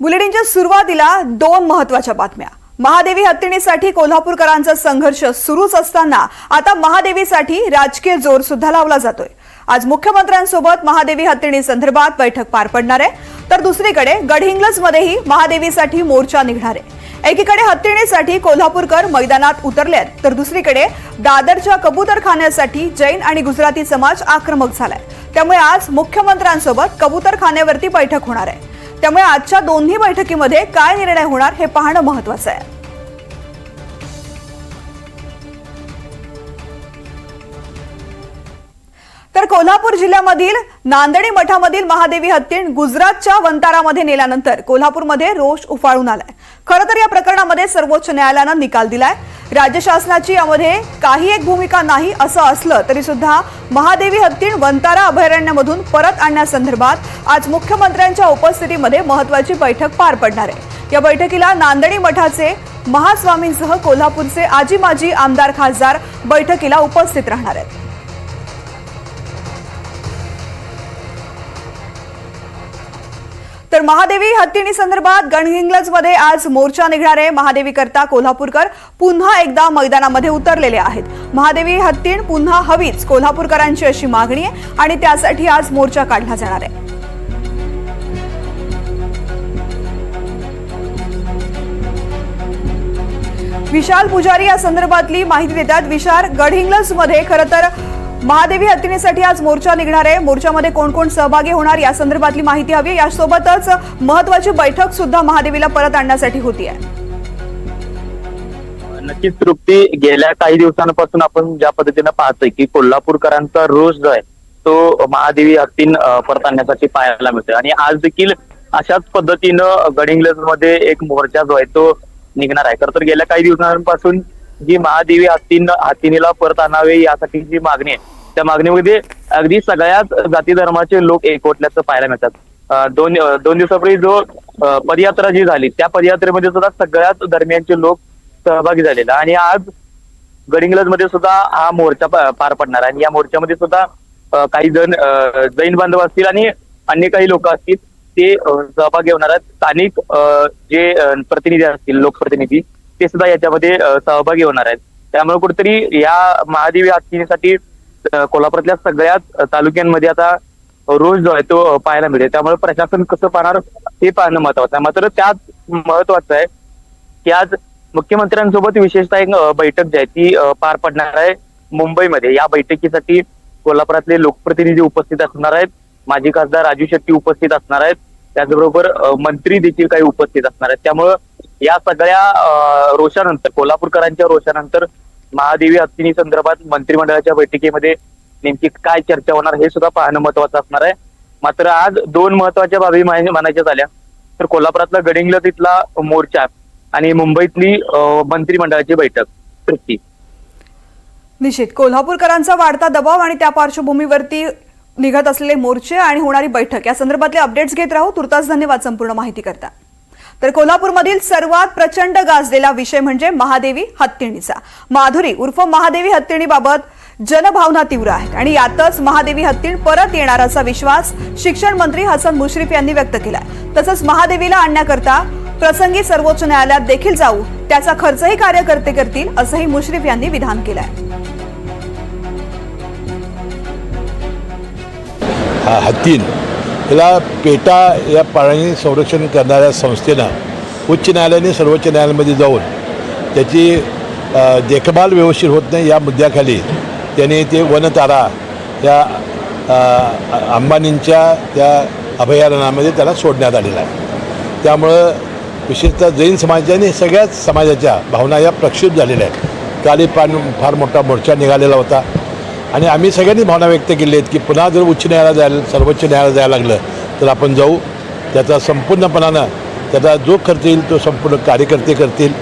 बुलेटिनच्या सुरुवातीला दोन महत्त्वाच्या बातम्या. महादेवी हत्तीणीसाठी कोल्हापूरकरांचा संघर्ष सुरूच असताना आता महादेवीसाठी राजकीय जोर सुद्धा लावला जातोय. आज मुख्यमंत्र्यांसोबत महादेवी हत्तीणी संदर्भात बैठक पार पडणार आहे. तर दुसरीकडे गडहिंग्लज मध्येही महादेवीसाठी मोर्चा निघणार आहे. एकीकडे हत्तीणीसाठी कोल्हापूरकर मैदानात उतरले आहेत. तर दुसरीकडे दादरच्या कबूतरखान्यासाठी जैन आणि गुजराती समाज आक्रमक झालाय. त्यामुळे आज मुख्यमंत्र्यांसोबत कबूतरखान्यावरती बैठक होणार आहे. त्यामुळे आजच्या दोन्ही बैठकीमध्ये काय निर्णय होणार हे पाहणं महत्वाचं आहे. तर कोल्हापूर जिल्ह्यामधील नांदणी मठामधील महादेवी हत्तीण गुजरातच्या वंतारामध्ये नेल्यानंतर कोल्हापूरमध्ये रोष उफाळून आलाय. खरं तर या प्रकरणामध्ये सर्वोच्च न्यायालयानं निकाल दिलाय. राज्य शासनाची यामध्ये काही एक भूमिका नाही असं असलं तरी सुद्धा महादेवी हत्तीण वंतारा अभयारण्यामधून परत आणण्यासंदर्भात आज मुख्यमंत्र्यांच्या उपस्थितीमध्ये महत्वाची बैठक पार पडणार आहे. या बैठकीला नांदणी मठाचे महास्वामींसह कोल्हापूरचे आजी माजी आमदार खासदार बैठकीला उपस्थित राहणार आहेत. तर महादेवी हत्तीणी संदर्भात गणहिंग्लजमध्ये आज मोर्चा निघणार आहे. महादेवी करता कोल्हापूरकर पुन्हा एकदा मैदानामध्ये उतरलेले आहेत. महादेवी हत्तीण पुन्हा हवीच कोल्हापूरकरांची अशी मागणी आहे आणि त्यासाठी आज मोर्चा काढला जाणार आहे. विशाल पुजारी या संदर्भातली माहिती देतात. विशाल गडहिंग्लजमध्ये खरं तर महादेवी हत्तीनेसाठी आज मोर्चा निघणार आहे. मोर्चामध्ये कोण कोण सहभागी होणार या संदर्भातली माहिती हवी यासोबतच महत्वाची बैठक सुद्धा महादेवीला परत आणण्यासाठी होती आहे. नक्कीच तृप्ती. गेल्या काही दिवसांपासून आपण ज्या पद्धतीनं पाहतोय की कोल्हापूरकरांचा रोष जो आहे तो महादेवी हत्तीन परत आणण्यासाठी पाहायला मिळतोय. आणि आज देखील अशाच पद्धतीनं गडिंग्लजमध्ये एक मोर्चा जो आहे तो निघणार आहे. खर तर गेल्या काही दिवसांपासून जी महादेवी हत्तीन हत्तीनीला परत आणावे यासाठी जी मागणी आहे त्या मागणीमध्ये अगदी सगळ्याच जाती धर्माचे लोक एकवटल्याचं पाहायला मिळतात. दोन दोन दिवसापूर्वी जो पदयात्रा जी झाली त्या पदयात्रेमध्ये सुद्धा सगळ्याच धर्मियांचे लोक सहभागी झालेला. आणि आज गडिंग्लजमध्ये सुद्धा हा मोर्चा पार पडणार आहे. आणि या मोर्चामध्ये सुद्धा काही जण जैन बांधव असतील आणि अन्य काही लोक असतील ते सहभागी होणार आहेत. स्थानिक जे प्रतिनिधी असतील लोकप्रतिनिधी ते सुद्धा याच्यामध्ये सहभागी होणार आहेत. त्यामुळे कुठेतरी या महादेवी हत्तीसाठी अं, कोल्हापुरातल्या सगळ्याच तालुक्यांमध्ये आता रोज जो आहे तो पाहायला मिळेल. त्यामुळे प्रशासन कसं पाहणार हे पाहणं महत्वाचं आहे. मात्र त्यात महत्वाचं आहे की आज मुख्यमंत्र्यांसोबत विशेषतः एक बैठक जी आहे ती पार पडणार आहे मुंबईमध्ये. या बैठकीसाठी कोल्हापुरातले लोकप्रतिनिधी उपस्थित असणार आहेत. माजी खासदार राजू शेट्टी उपस्थित असणार आहेत. त्याचबरोबर मंत्री देखील काही उपस्थित असणार आहेत. त्यामुळं या सगळ्या रोषानंतर कोल्हापूरकरांच्या रोषानंतर महादेवी हत्तीनी संदर्भात मंत्रिमंडळाच्या बैठकीमध्ये नेमकी काय चर्चा होणार हे सुद्धा पाहणं महत्वाचं असणार आहे. मात्र आज दोन महत्त्वाच्या बाबी म्हणायच्या झाल्या. तर कोल्हापुरातला गडिंग्लज इथला मोर्चा आणि मुंबईतली मंत्रिमंडळाची बैठक. तृप्ती. निश्चित. कोल्हापूरकरांचा वाढता दबाव आणि त्या पार्श्वभूमीवरती निघत असलेले मोर्चे आणि होणारी बैठक. या संदर्भातले अपडेट्स घेत राहू. तुर्तास धन्यवाद संपूर्ण माहिती करता तर कोल्हापूरमधील सर्वात प्रचंड गाजलेला विषय म्हणजे महादेवी हत्तीणीचा. माधुरी उर्फ महादेवी हत्तीणीबाबत जनभावना तीव्र आहेत आणि यातच महादेवी हत्तीण परत येणार असा विश्वास शिक्षण मंत्री हसन मुश्रीफ यांनी व्यक्त केलाय. तसंच महादेवीला आणण्याकरता प्रसंगी सर्वोच्च न्यायालयात देखील जाऊ त्याचा खर्चही कार्यकर्ते करतील असंही मुश्रीफ यांनी विधान केलंय. आहे हत्तीन याला पेटा या प्राणी संरक्षण करणाऱ्या संस्थेनं उच्च न्यायालयाने सर्वोच्च न्यायालयामध्ये जाऊन त्याची देखभाल व्यवस्थित होत नाही या मुद्द्याखाली त्याने ते वनतारा या अंबानींच्या त्या अभयारण्यामध्ये त्याला सोडण्यात आलेला आहे. त्यामुळं विशेषतः जैन समाजाने सगळ्याच समाजाच्या भावना या प्रक्षुब्ध झालेल्या आहेत. काली एक फार मोठा मोर्चा निघालेला होता. आणि आम्ही सगळ्यांनी भावना व्यक्त केली आहेत की पुन्हा जर उच्च न्यायालयात जायला सर्वोच्च न्यायालयात जायला लागलं तर आपण जाऊ. त्याचा संपूर्णपणानं त्याचा जो खर्च येईल तो संपूर्ण कार्यकर्ते करतील.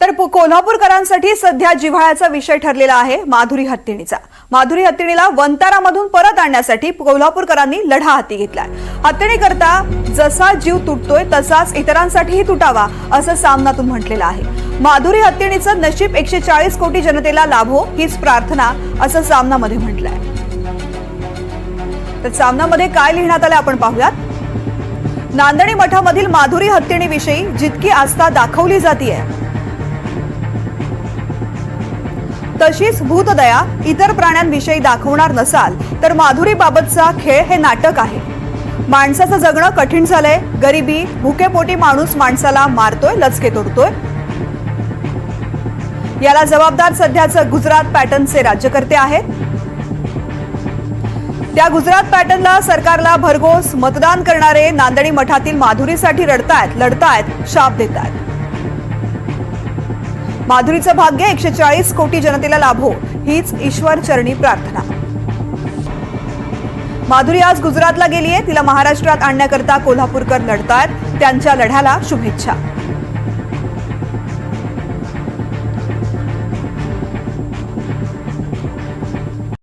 तर कोल्हापूरकरांसाठी सध्या जिव्हाळ्याचा विषय ठरलेला आहे माधुरी हत्तीणीचा. माधुरी हत्तीणीला वंतारामधून परत आणण्यासाठी कोल्हापूरकरांनी लढा हाती घेतलाय. हत्तीणी करता जसा जीव तुटतोय तसाच इतरांसाठीही तुटावा असं सामनातून म्हटलेलं आहे. माधुरी हत्तीणीचं नशीब एकशे चाळीस कोटी जनतेला लाभो हीच प्रार्थना असं सामनामध्ये म्हटलंय. तर सामनामध्ये काय लिहिण्यात आलं आपण पाहूयात. नांदणी मठामधील माधुरी हत्तीणीविषयी जितकी आस्था दाखवली जातीय तशीच भूतदया इतर प्राण्यांविषयी दाखवणार नसाल तर माधुरीबाबतचा खेळ हे नाटक आहे. माणसाचं जगणं कठीण झालंय गरिबी भुकेपोटी माणूस माणसाला मारतोय लचके तोडतोय. याला जबाबदार सध्याचं गुजरात पॅटर्नचे राज्यकर्ते आहेत. त्या गुजरात पॅटर्नला सरकारला भरघोस मतदान करणारे नांदणी मठातील माधुरीसाठी रडतायत लढतायत शाप देतायत. माधुरीचं भाग्य एकशे चाळीस कोटी जनतेला लाभो हीच ईश्वर चरणी प्रार्थना. माधुरी आज गुजरातला गेलीये तिला महाराष्ट्रात आणण्याकरता कोल्हापूरकर लढतायत त्यांच्या लढ्याला शुभेच्छा.